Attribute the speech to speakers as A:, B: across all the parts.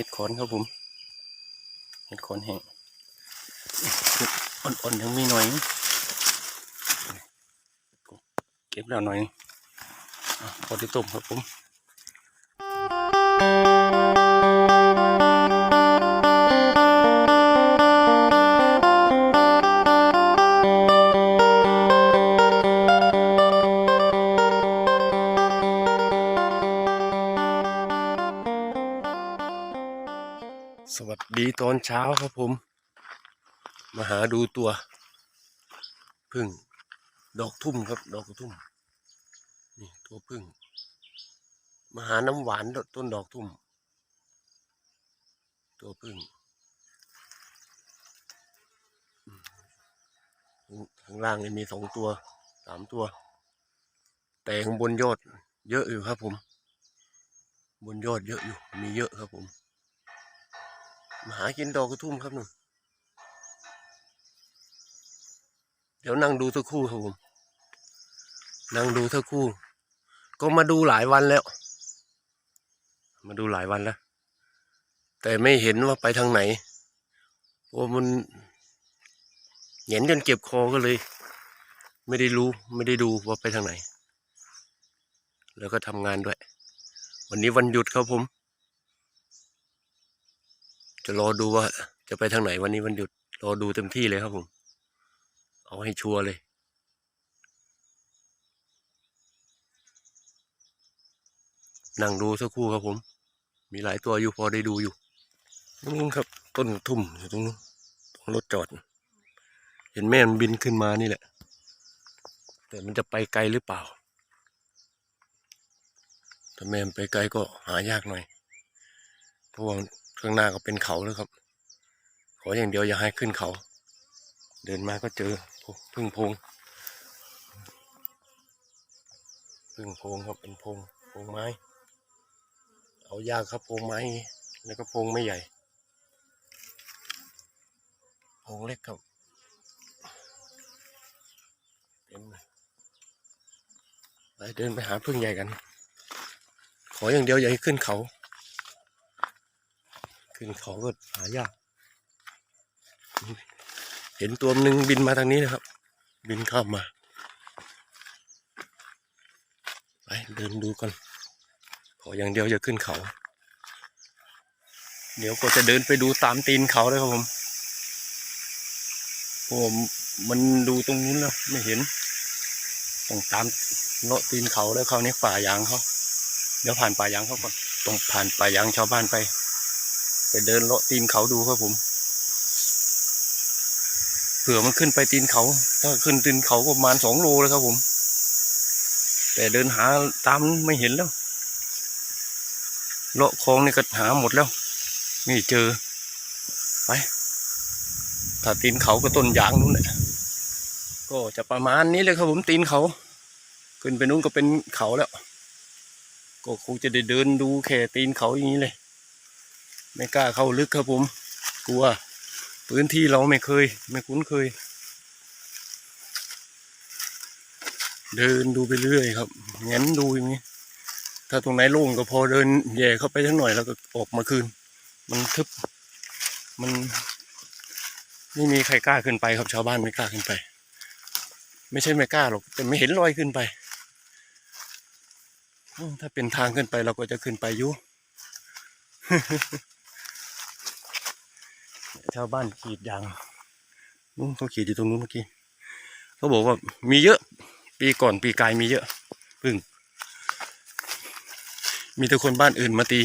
A: ห็ดขอนครับผมเห็ดขอนแห้งอ่อนๆยังมีหน่อย เก็บแล้วหน่อยพอที่ต้มครับผม ตอนเช้าครับผม มาหาดูตัวพึ่ง ดอกทุ่มครับ ดอกทุ่ม นี่ตัวพึ่ง มาหาน้ำหวานต้นดอกทุ่ม ตัวพึ่งข้างล่างนี่มีสองตัวสามตัว แต่ข้างบนยอด เยอะอยู่ครับผม บนยอดเยอะอยู่ มีเยอะครับผม หากินดอกกระทุ่มครับหนึ่งเดี๋ยวนั่งดูสักคู่ครับผมนั่งดูสักคู่ ก็มาดูหลายวันแล้ว มาดูหลายวันแล้ว แต่ไม่เห็นว่าไปทางไหนเพรามันเห็นจนเก็บคอก็เลย ไม่ได้รู้ไม่ได้ดูว่าไปทางไหน แล้วก็ทำงานด้วย วันนี้วันหยุดครับผม จะรอดูว่า จะไปทางไหนวันนี้วันหยุด รอดูเต็มที่เลยครับผม เอาให้ชัวร์เลยนั่งดูสักครู่ครับผม มีหลายตัวอยู่พอได้ดูอยู่นู่นครับ ต้นทุ่มอยู่ตรงนู้นตรงรถจอด เห็นแม่มันบินขึ้นมานี่แหละ แต่มันจะไปไกลหรือเปล่า ถ้าแม่มันไปไกลก็หายากหน่อย เพราะว่า ข้างหน้าก็เป็นเขาแล้วครับ ขออย่างเดียวอย่าให้ขึ้นเขา เดินมาก็เจอพึ่งพงพึ่งพงครับเป็นพงพงไม้ เอายากครับพงไม้ แล้วก็พงไม่ใหญ่พงเล็กครับเต็มเลยไปเดินไปหาพึ่งใหญ่กัน ขออย่างเดียวอย่าให้ขึ้นเขา ขึ้นเขาก็หายาก เห็นตัวหนึ่งบินมาทางนี้นะครับ บินข้ามมาไปเดินดูกันขออย่างเดียวอย่าขึ้นเขา เดี๋ยวก็จะเดินไปดูตามตีนเขาเลยครับผมผมมันดูตรงนู้นแล้วไม่เห็นต้องตามเลาะตีนเขาแล้วเขาวนี้ป่ายางเขาเดี๋ยวผ่านป่ายางเขาก่อนต้องผ่านป่ายางชาวบ้านไป ไปเดินเลาะตีนเขาดูครับผม เผื่อมันขึ้นไปตีนเขา ถ้าขึ้นตีนเขาก็ประมาณสองโลเลยครับผม แต่เดินหาตามไม่เห็นแล้ว เลาะคลองนี่ก็หาหมดแล้วไม่เจอ ไป ถ้าตีนเขาก็ต้นยางนู้นแหละ ก็จะประมาณนี้เลยครับผมตีนเขา ขึ้นไปนู้นก็เป็นเขาแล้ว ก็คงจะได้เดินดูแค่ตีนเขาอย่างนี้เลย ไม่กล้าเข้าลึกครับผม กลัว พื้นที่เราไม่เคย ไม่คุ้นเคย เดินดูไปเรื่อยครับเง้นดูอย่างนี้ ถ้าตรงไหนโล่งก็พอเดินแย่เข้าไปทั้งหน่อยแล้วก็ออกมาคืน มันทึบ มันไม่มีใครกล้าขึ้นไปครับชาวบ้านไม่กล้าขึ้นไป ไม่ใช่ไม่กล้าหรอกแต่ไม่เห็นรอยขึ้นไป ถ้าเป็นทางขึ้นไปเราก็จะขึ้นไปอยู่าวบ้านขีดยางนู้นเขาขีดอยู่ตรงนู้นเมื่อกี้เขาบอกว่ามีเยอะ ปีก่อนปีกายมีเยอะพึ่ง มีแต่คนบ้านอื่นมาตี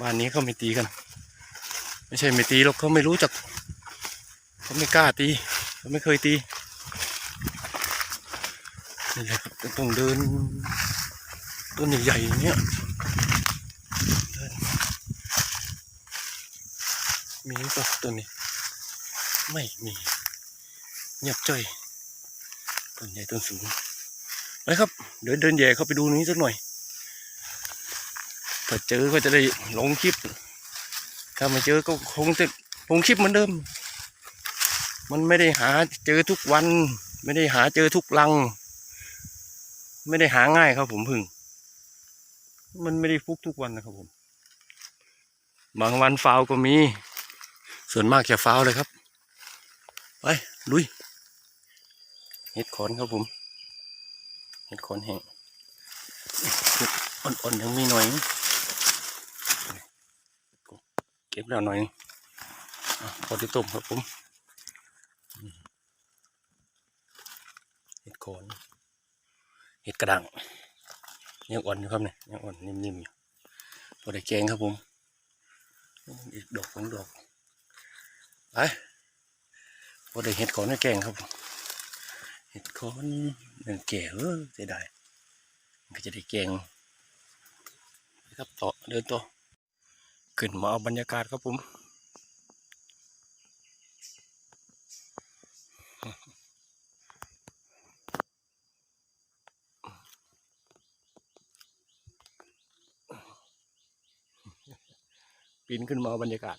A: บ้านนี้เขาไม่ตีกัน ไม่ใช่ไม่ตีหรอกเขาไม่รู้จักเขาไม่กล้าตีเขาไม่เคยตีนี่แหละครับต้องเดินต้นใหญ่ๆอย่างเงี้ยเดิน มีหรือเปล่าต้นนี้ ไม่มีเงียบจ้อยต้นใหญ่ต้นสูงไปครับ เดี๋ยวเดินแย่เข้าไปดูนี้สักหน่อยถ้าเจอก็จะได้ลงคลิป ถ้าไม่เจอก็คงจะลงคลิปเหมือนเดิม มันไม่ได้หาเจอทุกวัน ไม่ได้หาเจอทุกลัง ไม่ได้หาง่ายครับ ผมพึ่ง มันไม่ได้ฟุกทุกวันนะครับผม บางวันฟาวก็มี ส่วนมากจะฟ้าวเลยครับ ไปลุยเห็ดขอนครับผมเห็ดขอนแห้งอ่อนๆยังมีหน่อย เก็บแล้วหน่อยพอที่ต้มครับผมเห็ดขอนเห็ดกระดังยังอ่อนอยู่ครับเนี่ยยังอ่อนนิ่มๆอยู่พอได้แกงครับผมอีกดอกสองดอก ไปพอได้เห็ดขอนให้แกงครับผมเห็ดขอนหนึ่งแก่เออเสียดายก็จะได้แกงครับต่อเดินต่อขึ้นมาเอาบรรยากาศครับผมปีนขึ้นมาเอาบรรยากาศ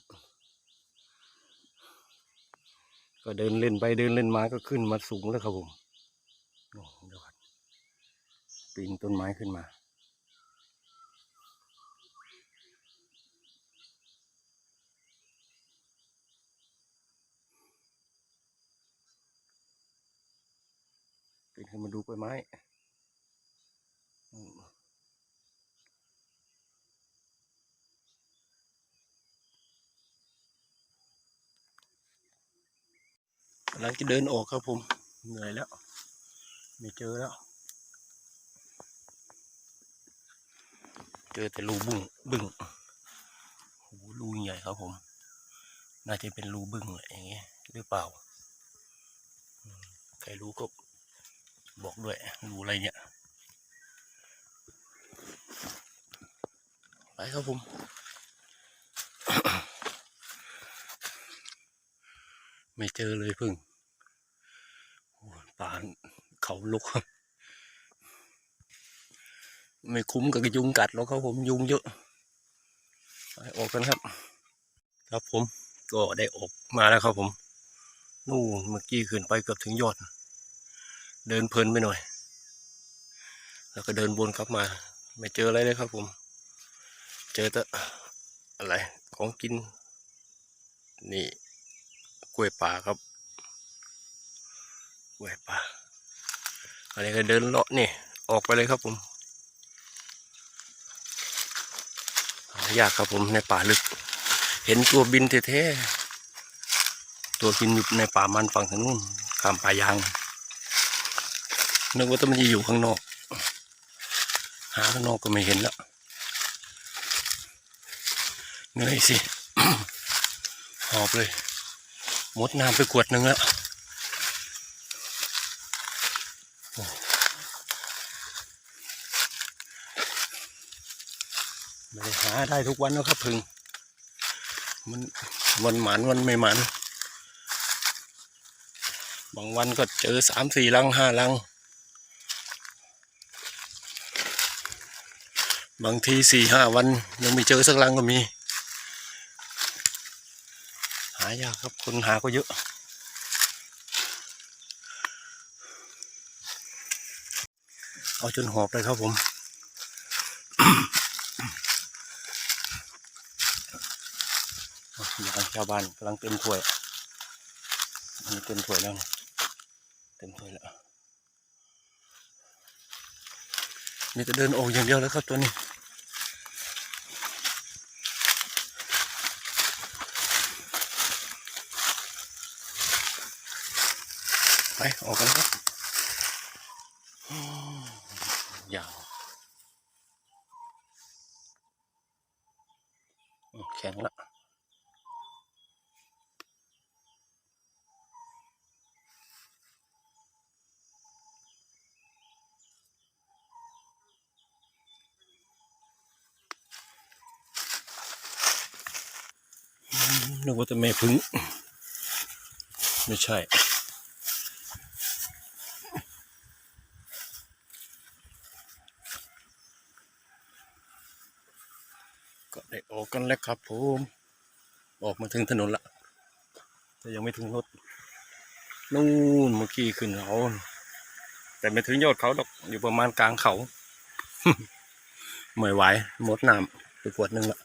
A: ก็เดินเล่นไปเดินเล่นมาก็ขึ้นมาสูงแล้วครับผมโอ้ยอนปีนต้นไม้ขึ้นมา ปีนขึ้นมาดูใบไม้ำลังจะเดินออกครับผม เหนื่อยแล้ว ไม่เจอแล้ว เจอแต่รูบึ้งบึ้งโอ้โหรูใหญ่ครับผม น่าจะเป็นรูบึ้งอะไรอย่างเงี้ยหรือเปล่า ใครรู้ก็บอกด้วย รูอะไรเนี่ย ไปครับผมไม่เจอเลยพึ่ง ป่านเขาลุก ไม่คุ้มกับยุงกัดหรอกครับผมยุงเยอะไปออกกันครับ ครับผมก็ได้ออกมาแล้วครับผม นู่นเมื่อกี้ขึ้นไปเกือบถึงยอด เดินเพลินไปหน่อย แล้วก็เดินวนกลับมา ไม่เจออะไรเลยครับผม เจอแต่อะไรของกิน นี่กล้วยป่าครับ ล้วยป่าอะไรก็เดินเลาะนี่ ออกไปเลยครับผมยากครับผมในป่าลึก เห็นตัวบินแท้ๆตัวบินอยู่ในป่ามันฝั่งทางนู้นข้ามป่ายางนึกว่าต้องมันจะอยู่ข้างนอก หาข้างนอกก็ไม่เห็นแล้วเหนื่อยสิ หอบเลยมดน้ำไปขวดหนึ่งแล้ว ไม่หาได้ทุกวันแล้วครับพึ่ง มันวันหมันวันไม่หมัน บางวันก็เจอสามสี่ลังห้าลัง บางทีสี่ห้าวันยังไม่เจอสักลังก็มี หายากครับคนหาก็เยอะเอาจนหอบเลยครับผม อย่าง ชาวบ้านกำลังเต็มถ้วยอันนี้เต็มถ้วยแล้วนะเต็มถ้วยแล้วมีแต่เดินออกอย่างเดียวแล้วครับตัวนี้ไปออกกันครับอืมยาวอืมแข็งละอืม นึกว่าจะไม่พึ่ง ไม่ใช่ ก็ได้ออกกันแล้วครับผมออกมาถึงถนนละ แต่ยังไม่ถึงรถ นู่นเมื่อกี้ขึ้นเขาแต่ไม่ถึงยอดเขาดอกอยู่ประมาณกลางเขา ไม่ไหวหมดน้ำไปขวดหนึงละ